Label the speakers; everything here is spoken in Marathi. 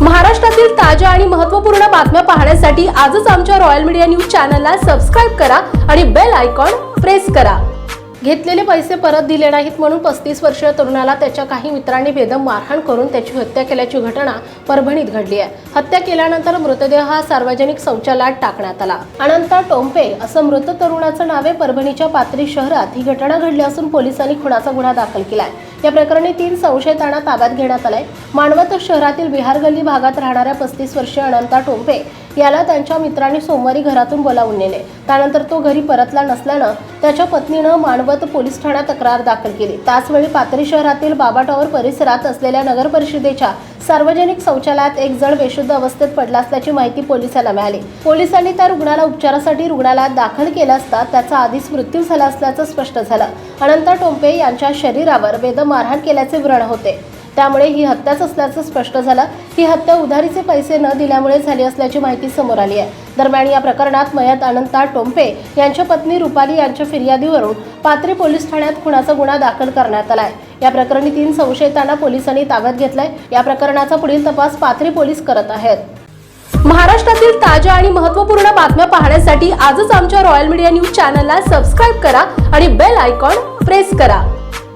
Speaker 1: महाराष्ट्रातील ताज्या आणि महत्त्वपूर्ण बातम्या पाहण्यासाठी आजच आमच्या रॉयल मीडिया न्यूज चॅनलला सबस्क्राईब करा आणि बेल आयकॉन प्रेस करा. घेतलेले पैसे परत दिले नाहीत म्हणून पस्तीस वर्षीय तरुणाला त्याच्या काही मित्रांनी बेदम मारहाण करून त्याची हत्या केल्याची घटना परभणीत घडली आहे. हत्या केल्यानंतर मृतदेह हा सार्वजनिक शौचालयात टाकण्यात आला. अनंत टोंपे असं मृत तरुणाचं नाव आहे. परभणीच्या पात्री शहरात ही घटना घडली असून पोलिसांनी खुनाचा गुन्हा दाखल केलाय. या प्रकरणी तीन संशयितांना ताब्यात घेण्यात आलाय. मानवत शहरातील बिहार गल्ली भागात राहणाऱ्या पस्तीस वर्षीय अनंता टोंपे याला त्यांच्या मित्रांनी सोमवारी घरातून बोलावून नेले. त्यानंतर तो घरी परतला नसल्यानं त्याच्या पत्नीनं मानवत पोलीस ठाण्यात तक्रार दाखल केली. त्याचवेळी पाथरी शहरातील बाबा टॉवर परिसरात असलेल्या नगर परिषदेच्या सार्वजनिक शौचालयात एक जण बेशुद्ध अवस्थेत पडला असल्याची माहिती पोलिसांना मिळाली. पोलिसांनी त्या रुग्णाला उपचारासाठी रुग्णालयात दाखल केलं असता त्याचा आधीच मृत्यू झाला असल्याचं स्पष्ट झालं. अनंत टोंपे यांच्या शरीरावर बेदम मारहाण केल्याचे व्रण होते. त्यामुळे ही हत्याच असल्याचं स्पष्ट झालं. ही हत्या उधारीचे पैसे न दिल्यामुळे झाली असल्याची माहिती समोर आली आहे. दरम्यान या प्रकरणात मयत अनंता टोंपे यांच्या पत्नी रुपाली यांच्या फिर्यादीवरून पात्री पोलीस ठाण्यात खुनाचा गुन्हा दाखल करण्यात आलाय या प्रकरणी तीन संशयितांना पोलिसांनी ताब्यात घेतलाय. या प्रकरणाचा पुढील तपास पाथरी पोलीस करत आहेत. महाराष्ट्रातील ताज्या आणि महत्त्वपूर्ण बातम्या पाहण्यासाठी आजच आमच्या रॉयल मीडिया न्यूज चॅनलला सबस्क्राईब करा आणि बेल आयकॉन प्रेस करा.